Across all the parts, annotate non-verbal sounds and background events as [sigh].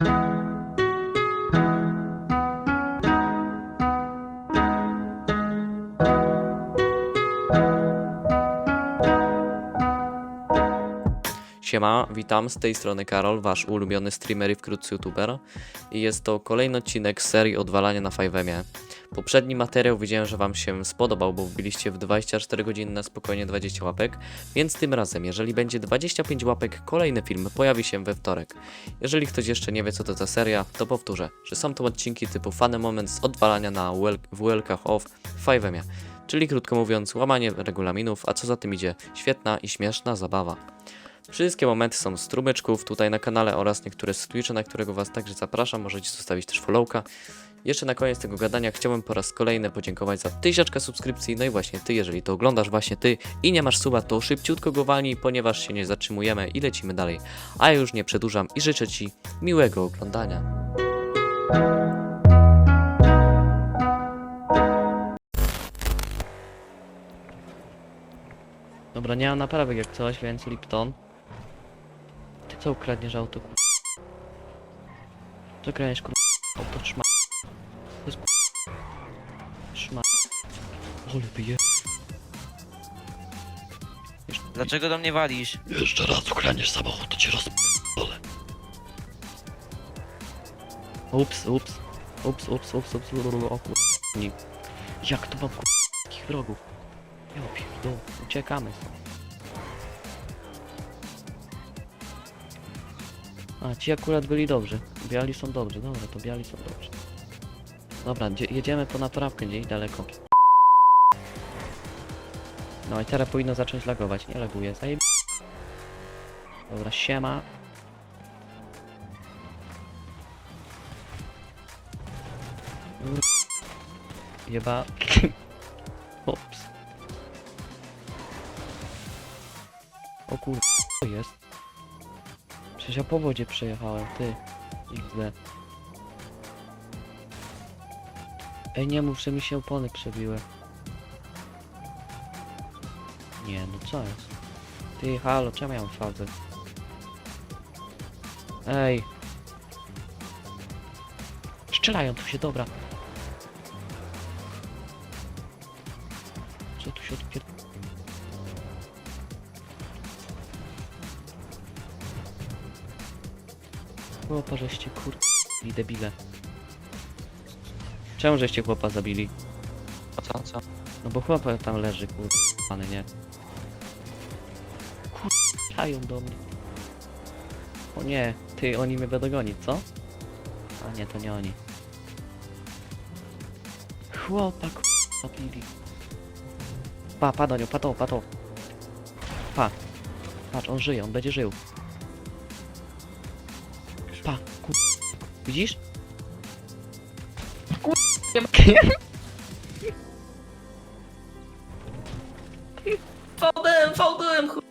thank you Siema, witam, z tej strony Karol, wasz ulubiony streamer i wkrótce youtuber i jest to kolejny odcinek serii odwalania na 5 Poprzedni materiał widziałem, że wam się spodobał, bo wbiliście w 24 godziny na spokojnie 20 łapek, więc tym razem, jeżeli będzie 25 łapek, kolejny film pojawi się we wtorek. Jeżeli ktoś jeszcze nie wie co to za seria, to powtórzę, że są to odcinki typu Funny Moment z odwalania na w welkach of 5 czyli krótko mówiąc łamanie regulaminów, a co za tym idzie, świetna i śmieszna zabawa. Wszystkie momenty są z strumyczków tutaj na kanale oraz niektóre z Twitcha, na którego Was także zapraszam. Możecie zostawić też followka. Jeszcze na koniec tego gadania chciałbym po raz kolejny podziękować za tysiączkę subskrypcji. No i właśnie Ty, jeżeli to oglądasz właśnie Ty i nie masz suba, to szybciutko go walnij, ponieważ się nie zatrzymujemy i lecimy dalej. A ja już nie przedłużam i życzę Ci miłego oglądania. Dobra, nie mam naprawek jak coś, więc Lipton. Ty co ukradniesz auto, kur... Co krajesz, kur... Auto trzyma... To jest kur... Trzyma... Ole bije... Dlaczego do mnie walisz? Jeszcze raz ukraniesz samochód, to cię rozp***olę. Ups, ups. Ups, ups, ups, ups, lululu, o kur... Jak to mam kur... takich wrogów? Ja pierdolę, uciekamy stąd. A, ci akurat byli dobrzy. Biali są dobrzy, dobra, to biali są dobrzy. Dobra, jedziemy po naprawkę gdzieś daleko. No i teraz powinno zacząć lagować, nie laguje, zajeb... Dobra, siema. Jeba... [laughs] Ops. O kur... jest? Przecież ja po wodzie przejechałem, ty. XD. Ej, nie że mi się opony przebiły. Nie, no co jest? Ty, halo, czemu ja mam fazę? Ej. Strzelają tu się, dobra. Chłopa, żeście kur... i debile. Czemu żeście chłopa zabili? A co, co? No bo chłopak tam leży, kur... pany, nie? Kur... Czają do mnie. O nie, ty, oni mnie będą gonić, co? A nie, to nie oni. Chłopak, kur... zabili. Pa, pa do nią, pa to, pa to. Pa. Patrz, on żyje, on będzie żył. Pa, kur... Widzisz? Kur... Fałdem, fałdem, chuj.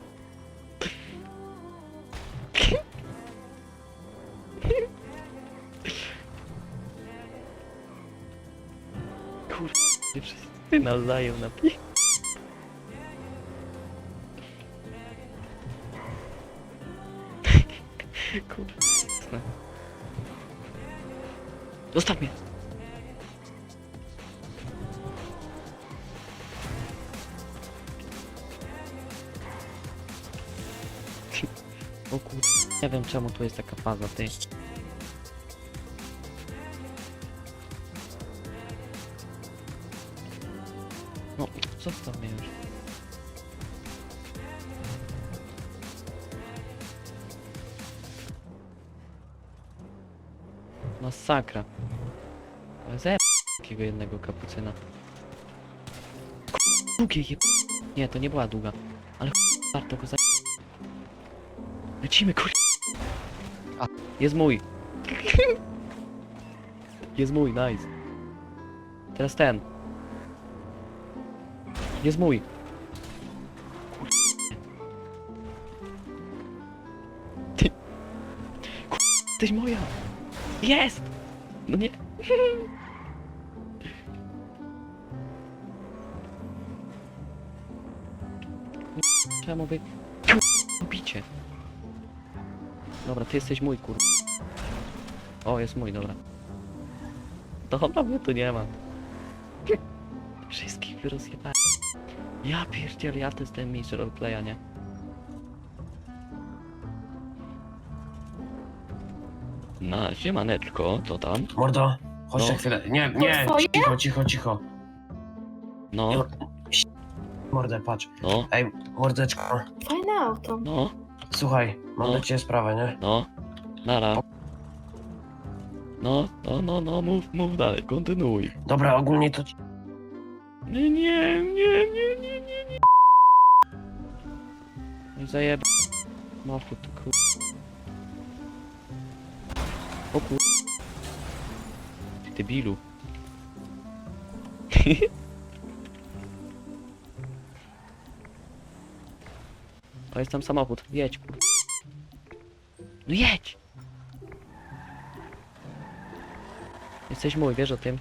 Kur... Ty wszyscy nawzajem napi... Kur... Zostaw mnie! O kur... Nie wiem czemu tu jest taka faza, ty. Masakra. Zajeb... takiego jednego kapucyna. Długie je... Nie, to nie była długa. Ale warto go za... Lecimy, kur... A, jest mój. Jest mój, nice. Teraz ten. Jest mój. Kur... Ty... Kur... Jesteś moja. Jest! No nie. [laughs] Czemu wy... Bicie. Dobra, ty jesteś mój kur... O, jest mój, dobra. Dobra, mnie tu nie ma. [laughs] Wszystkich wyrozjebałem. Ja pierdziel, ja to jestem mistrz roleplaya, nie? Na, siemaneczko, to tam? Mordo, chodź No. na chwilę. Nie, nie, twoje? cicho, cicho, cicho. No, Mordę, patrz. no, Ej, mordeczko, Fajne auto. no, słuchaj, mam No. do ciebie sprawę, nie? no, nara. No, no, no, no, mów, mów dalej, kontynuuj. Dobra, ogólnie to... ci- Nie, nie, nie, nie, nie, nie, nie. No zajeb... Machu, ty kur... debilu. [laughs] To jest tam samochód, jedź kur... No jedź! Jesteś mój, wiesz o tym?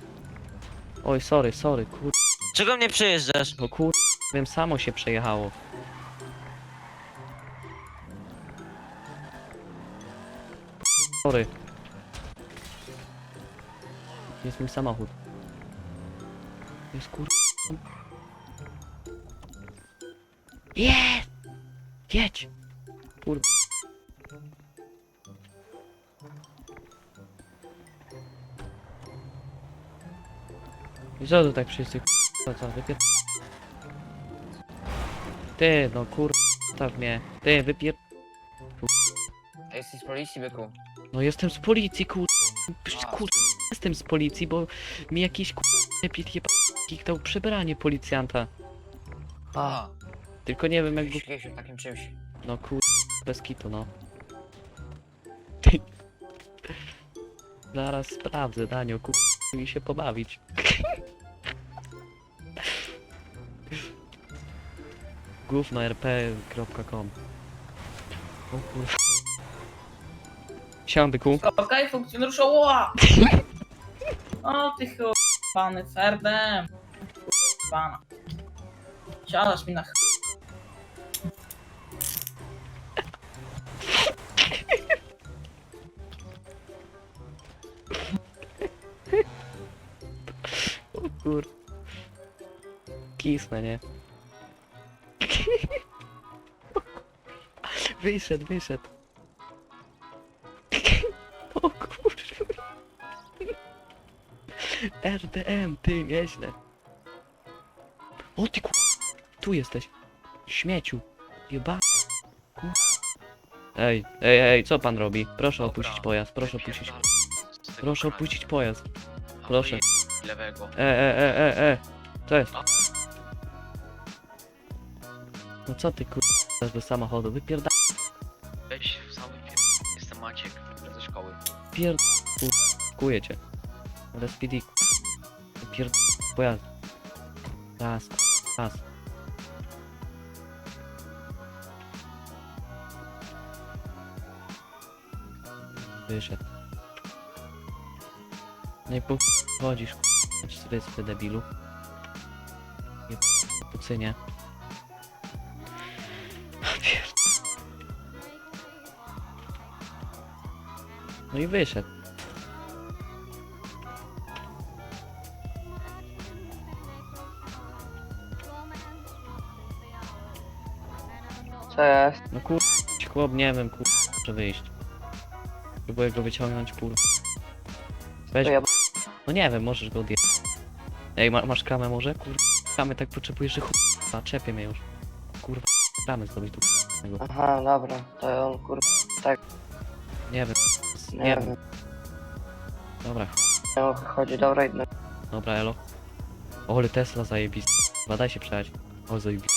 Oj, sorry, sorry, kur... Czego mnie przejeżdżasz? No kur... wiem, samo się przejechało. Sorry. Jest mój samochód. Jest kur... Jest! Jedź! Kur... I co tu tak wszyscy co, co, wypier... Ty, no kur... Staw mnie. Ty, wypier... Jesteś z policji, byku. No jestem z policji, kur... Kur... Jestem z policji, bo mi jakiś je... kiknął przebranie policjanta. A, Tylko nie wiem jak... go- jakieś o takim czymś. No kur... Bez kitu, no. [laughs] Zaraz sprawdzę, Danio, kur... mi się pobawić. [laughs] Gówno rp.com O kur... Siema, byku. Okej, funkcjonariusza! [laughs] O ty chuj, pany Ferdem. Pana. Siadasz mi na ch... O kur... Kisnę, nie? [laughs] Wyszedł, wyszedł. RDM, ty, nieźle. O ty kur... Tu jesteś. Śmieciu. Jeba... Kur... Ej, ej, ej, co pan robi? Proszę opuścić pojazd, proszę opuścić... Proszę opuścić pojazd. Proszę. Lewego. E, e, e, e, e. Co jest? No co ty kur... do samochodu? Wypierda... Weź w. Jestem Maciek ze szkoły. Pierd... Kuję cię. SPD. Pierd... Pojazd. Raz. Raz. Wyszedł. No i po... chodzisz z wyspy debilu. Je... Pucynie. No i wyszedł. Jest? No kur... chłop, nie wiem, kur... może wyjść. Próbuję go wyciągnąć, kur... Weź... To ja- No nie wiem, możesz go odjechać. Ej, ma, masz kramę może? Kur... Kramę tak potrzebujesz, że chuj... Czepię mnie już. Kurwa, kramę zrobić tu. k***ego. Aha, dobra, to on kur... Nie wiem. Nie, Nie wiem. wiem. Dobra, Nie o co chodzi, dobra, idę. dobra, elo. O, ale Tesla zajebisty. Chyba daj się przejechać. O, zajebisty.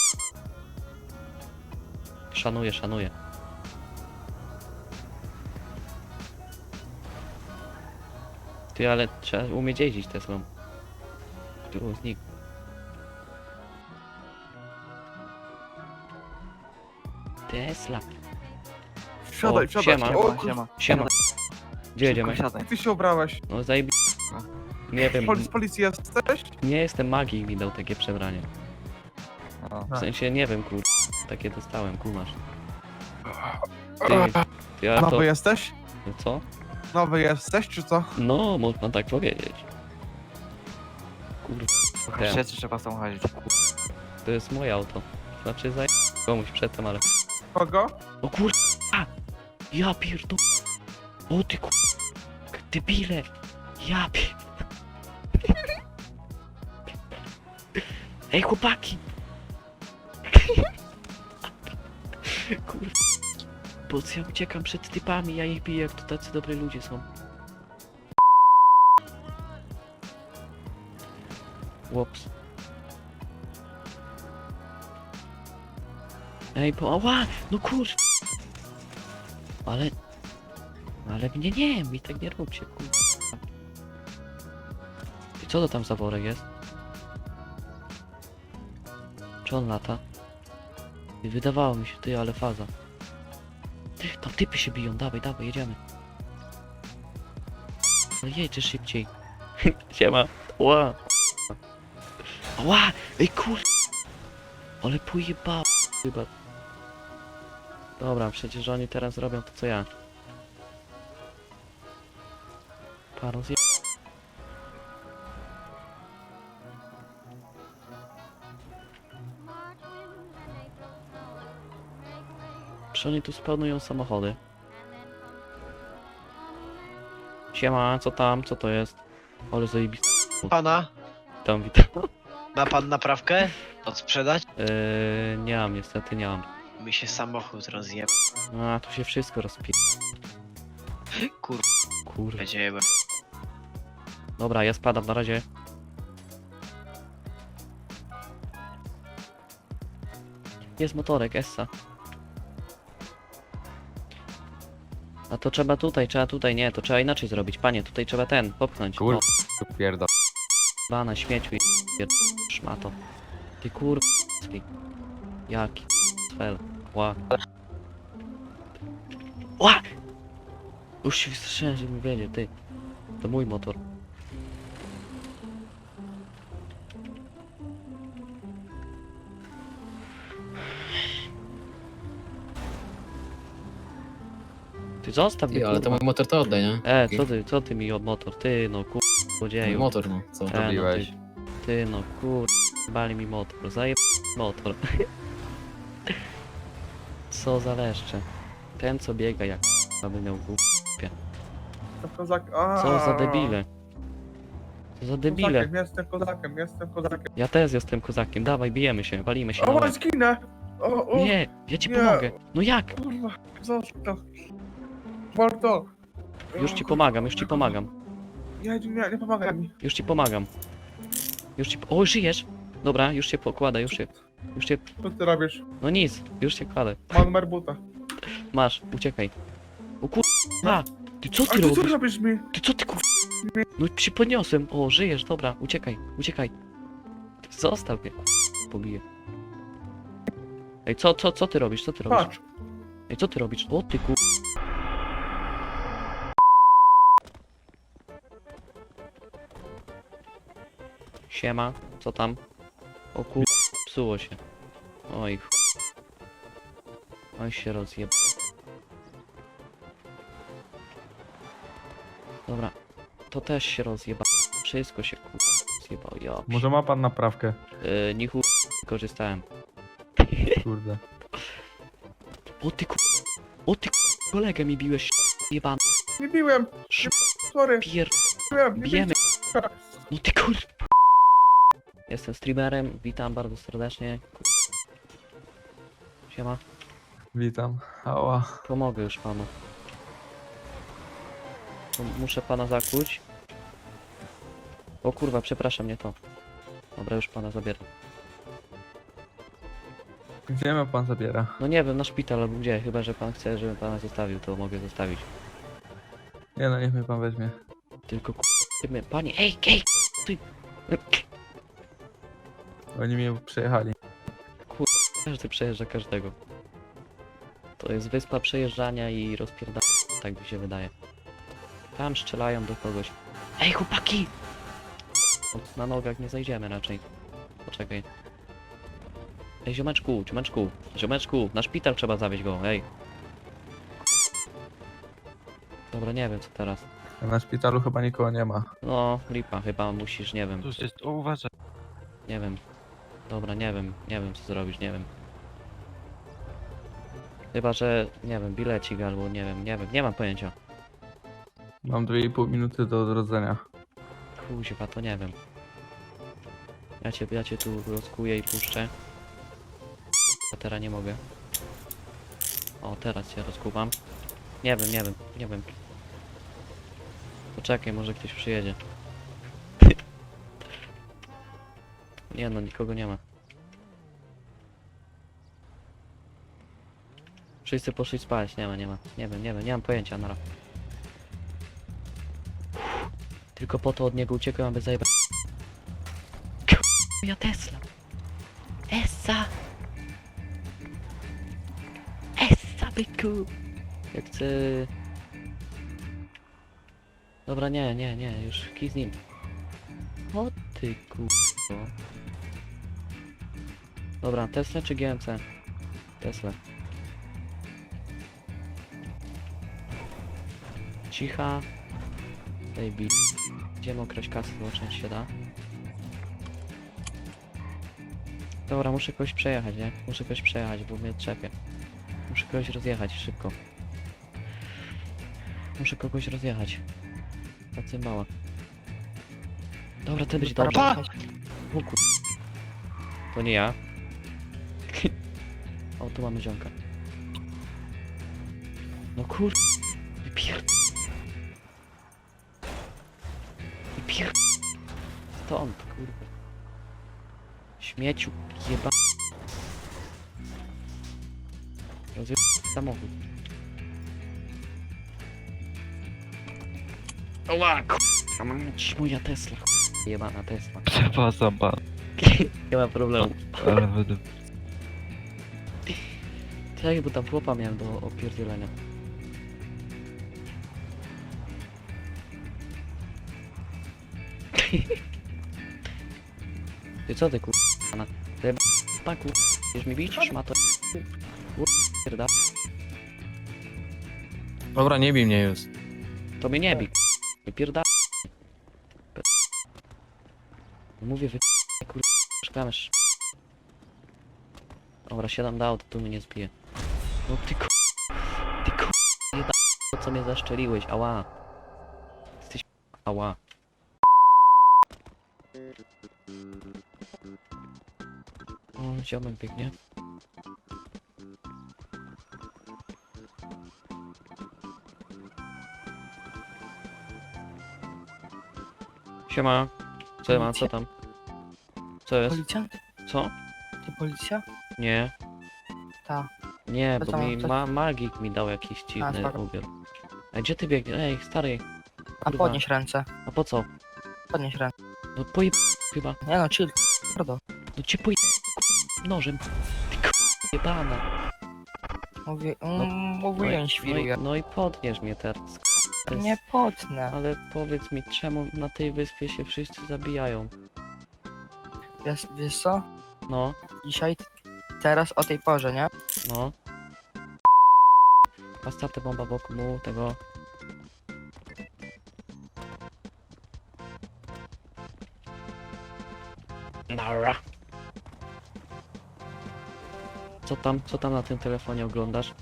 Szanuję, szanuję. Ty, ale trzeba umieć jeździć Teslą. Tu, znik. Tesla. Siadaj, O, siadaj. siema. O, kur... Siema. Gdzie jedziemy? Jak ty się obrałeś? No zajebi... Nie wiem, Pol z policji jesteś? nie jestem magii mi dał takie przebranie. W sensie nie wiem, kur... Takie dostałem, kumasz. Ty, ty a No to... jesteś? Co? Nowy jesteś, czy co? No, można tak powiedzieć. Kurwa. Proszę, trzeba samochodzić. To jest moje auto. Znaczy zaj... komuś przedtem, ale... Kogo? O kur... A! Ja pierdol... O ty kur... Debile! Ja pier... Ej chłopaki! Kur... Po co ja uciekam przed typami, ja ich biję, jak to tacy dobry ludzie są. Łops. Ej, po... Ała! No kur... Ale... Ale mnie nie, mi tak nie róbcie, kur... I co to tam za worek jest? Czy on lata? Wydawało mi się, ty, ale faza. Ty, tam typy się biją, dawaj, dawaj, jedziemy. No jedź szybciej. [laughs] Siema. Ła. Ła! Ej kur... Ale pojebał chyba. Dobra, przecież oni teraz robią to co ja. Panu zje... Czy oni tu spełnują samochody? Siema, co tam? Co to jest? Ale zajebiste. Pana, Tam witam. ma pan naprawkę? Odsprzedać? Eee, nie mam, niestety nie mam. Mi się samochód rozje... A, tu się wszystko rozpie... Kur... Będzie Dobra, ja spadam na razie. Jest motorek, Essa. A to trzeba tutaj, trzeba tutaj, nie, to trzeba inaczej zrobić. Panie, tutaj trzeba ten, popchnąć. Kur- O, Pierdol. Ba na śmieciu i pier... szmato. Ty kur... Jaki... Fel. Ła. Ła! Już się wystraszyłem, że mi wiedzie, ty. To mój motor. Zostaw mnie, Ty, ale to kurwa. mój motor to oddaj, nie? E, co ty, co ty mi od motor? Ty, no kur... Mój Złodzieju. motor, no, co? E, no Robiłeś. ty, ty, no kur... Bali mi motor, zajeb... motor. [laughs] co za leszcze. Ten co biega jak aby miał głów. To kozak. A, Co za debile. Co za debile. Kozakiem, jestem kozakiem, jestem kozakiem. Ja też jestem kozakiem, dawaj, bijemy się, walimy się. O, dawaj. zginę! O, o, Nie, ja ci nie. pomogę. No jak? kurwa, zostaw. Mordo. Już ci pomagam, już ci pomagam. Nie, nie, nie pomagaj mi. Już ci pomagam. Już ci... O, żyjesz! Dobra, już się pokłada, już się... Już się... Co ty robisz? No nic, już się kładę. Mam merbuta. Masz, uciekaj. O kur... A! Ty co A ty ty co robisz? robisz mi? Ty co ty kur... No się podniosłem. O, żyjesz, dobra, uciekaj, uciekaj. Ty Zostaw mnie, kur... pobiję. Ej, co, co, co ty robisz? Co ty robisz? Patrz. Ej, co ty robisz? O ty kur... Siema, co tam? O kur... psuło się. Oj ch... Oj się rozjeb... Dobra, to też się rozjeba. Wszystko się kur... zjebało, ja... Może ma pan naprawkę? Yy, nie chuj... korzystałem. [laughs] Kurde. O ty kur... O ty kur... kolegę mi biłeś, jebany. Nie biłem. Sz... Sorry. Pier... Biłem. Nie Bijemy. bijcie. No ty kur... Jestem streamerem, witam bardzo serdecznie. Siema, Witam. Ała. pomogę już panu. Muszę pana zakłuć. O kurwa, przepraszam, nie to. Dobra, już pana zabieram. Gdzie mnie pan zabiera? No nie wiem, na szpital albo gdzie, chyba że pan chce, żebym pana zostawił, to mogę zostawić. Nie no, niech mnie pan weźmie. Tylko ku... ty mnie- Panie, ej, ej, ty... Oni mnie przejechali. Każdy przejeżdża każdego. To jest wyspa przejeżdżania i rozpierdania, tak mi się wydaje. Tam strzelają do kogoś. Ej, chłopaki! Na nogach nie zajdziemy raczej. Poczekaj. Ej, ziomeczku, ziomeczku, ziomeczku, na szpital trzeba zawieźć go, ej. Dobra, nie wiem co teraz. Na szpitalu chyba nikogo nie ma. No, lipa, chyba musisz, nie wiem. Tu jest, o, uważaj. Nie wiem. Dobra, nie wiem, nie wiem co zrobić, nie wiem. Chyba, że, nie wiem, bilecik albo nie wiem, nie wiem, nie mam pojęcia. Mam 2,5 minuty do odrodzenia. Kuźwa, to nie wiem. Ja cię, ja cię tu rozkuję i puszczę. A teraz nie mogę. O, teraz cię rozkuwam. Nie wiem, nie wiem, nie wiem. Poczekaj, może ktoś przyjedzie. Nie no, nikogo nie ma. Wszyscy poszli spać, nie ma, nie ma. Nie wiem, nie wiem, nie mam pojęcia, nara. Tylko po to od niego uciekłem, aby zajebać. Ja Tesla. Essa. Essa, byku. Ja chcę... Dobra, nie, nie, nie, już kij z nim. O ty kurwa. Dobra, Tesla czy GMC? Tesla. Cicha. Baby. Idziemy okraść kasę, zobaczyć się da. Dobra, muszę kogoś przejechać, nie? Muszę kogoś przejechać, bo mnie trzepie. Muszę kogoś rozjechać szybko. Muszę kogoś rozjechać. Ta cymbała. Dobra, ty być dobrze. Pa! O kur... To nie ja. O, tu mamy ziomka. No kur... Wypier... Wypier... Stąd, kurwa. Śmieciu, jeba... Rozje... samochód. Oła, kurwa, mać, moja Tesla. Jebana Tesla. Przepraszam pan, [laughs] Nie ma problemu. ale będę... Czekaj, bo tam chłopa miałem do opierdzielenia. [laughs] Ty co ty kurwa? Ty paku. Chcesz mi bić? Szmato. Kurwa. Dobra, nie bij mnie już. To mnie nie bij. Nie pierda. Mówię wy kur... Szklamesz. Dobra, siadam do auta, tu mnie nie zbije. No ty ku... Ty ku... Jeba... Co mnie zaszczeliłeś, ała. Jesteś... Ała. O, ziomek biegnie. Siema. Co ma, co tam? Co jest? Policja? Co? To policja? Nie. Ta. Nie, bo co, mi ma magik mi dał jakiś dziwny spoko. ubiór. A gdzie ty biegniesz? Ej, stary, A Kurwa. podnieś ręce. a po co? Podnieś ręce. No pojeb... chyba. Nie no, chill. Mordo. No cię pojeb... nożem. Ty k... jebana. Mówię, No, mm, No mówiłem, i, świruję. no i podniesz mnie teraz. Nie potnę. Ale powiedz mi, czemu na tej wyspie się wszyscy zabijają? Wiesz, wiesz co? No, Dzisiaj, teraz o tej porze, nie? No. Postawę bomba wokół mu, tego... Nara. Co tam, co tam na tym telefonie oglądasz?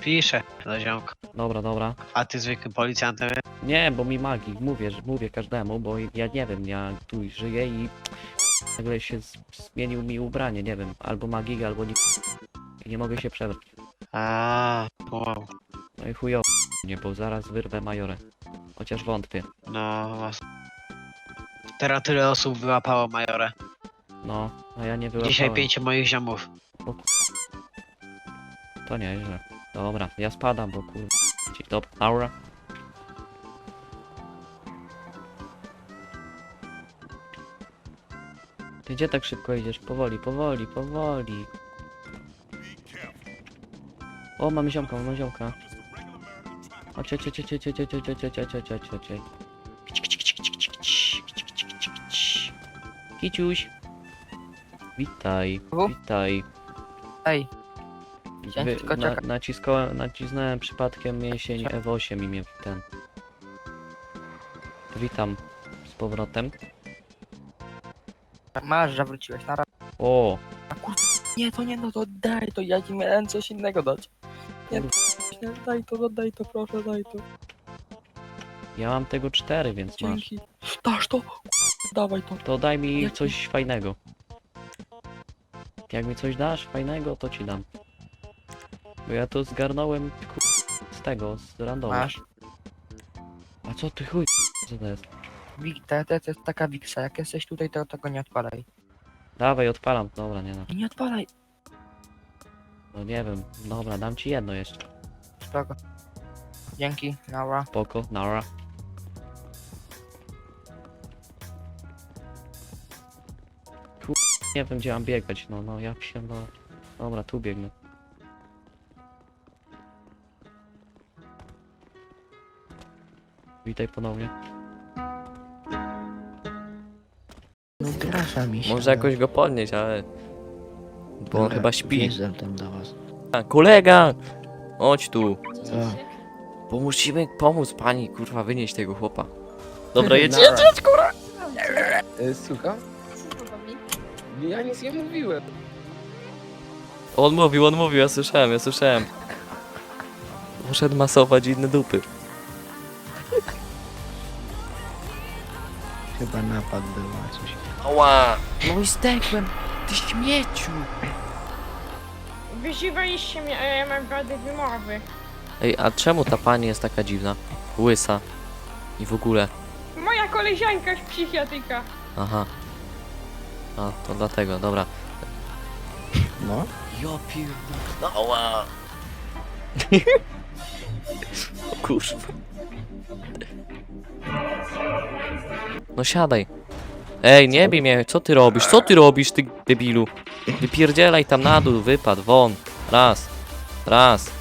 Piszę do ziomka. Dobra, dobra. A ty zwykłym policjantem Nie, bo mi magik, mówię, że mówię każdemu, bo ja nie wiem, ja tu żyję i nagle się z- zmienił mi ubranie, nie wiem, albo magik, albo nie. I nie mogę się przebrać. A, wow. No i chujowo, nie, bo zaraz wyrwę majorę. Chociaż wątpię. No właśnie. Teraz tyle osób wyłapało majorę. No, a ja nie wyłapałem. Dzisiaj pięciu moich ziomów. To nieźle. Dobra, ja spadam, bo kurwa. Ci top aura. Ty gdzie tak szybko idziesz? Powoli, powoli, powoli. Cie, cie, cie, cie, cie, cie, cie, cie, cie. Kici, kici, kici, kici, kici, kici, kici, kici, kici. Kiciuś. Witaj, Znowu? witaj. Ej, Chciałem tylko na, czekać. naciskałem, nacisnąłem przypadkiem mięsień F8 i mnie ten... Witam z powrotem. Masz, że wróciłeś na raz. O, Nie, to nie, no to daj to, ja ci miałem coś innego dać. Nie, nie daj to, daj to, proszę, daj to. ja mam tego cztery, więc masz. Dzięki. Dasz to? Dawaj to. To daj mi Jaki? coś fajnego. Jak mi coś dasz fajnego, to ci dam. Bo ja to zgarnąłem ku... z tego, z randomu. Masz. A co ty chuj? Co to jest? Wik, to, to, to jest taka wiksa, jak jesteś tutaj, to tego nie odpalaj. Dawaj, odpalam. Dobra, nie no. Nie odpalaj. No nie wiem. Dobra, dam ci jedno jeszcze. Spoko. Dzięki, Laura. Spoko, nara. Kur... Nie wiem gdzie mam biegać, no no ja się no. Dobra, tu biegnę. Witaj ponownie. No grasza mi Może jakoś go podnieść, ale... Bo on chyba śpi. Wjeżdżam tam do was. A, kolega! Chodź tu. Co? Bo musimy pomóc pani, kurwa, wynieść tego chłopa. Dobra, jedź, jedź, jedź, kurwa! E, Słucham? Ja nic nie mówiłem. On mówił, on mówił, ja słyszałem, ja słyszałem. Poszedł masować inne dupy. Chyba napad był, a coś. Ała! No i zdechłem, ty śmieciu! Wyzywaliście mnie, ale ja mam wady wymowy. Ej, a czemu ta pani jest taka dziwna? Łysa. I w ogóle. Moja koleżanka z psychiatryka. Aha. A, to dlatego, dobra. No? Ja pierdolę. [laughs] Kurwa. No siadaj. Ej, nie bij mnie, co ty robisz? Co ty robisz, ty debilu? Wypierdzielaj tam na dół, wypad, won. Raz. Raz.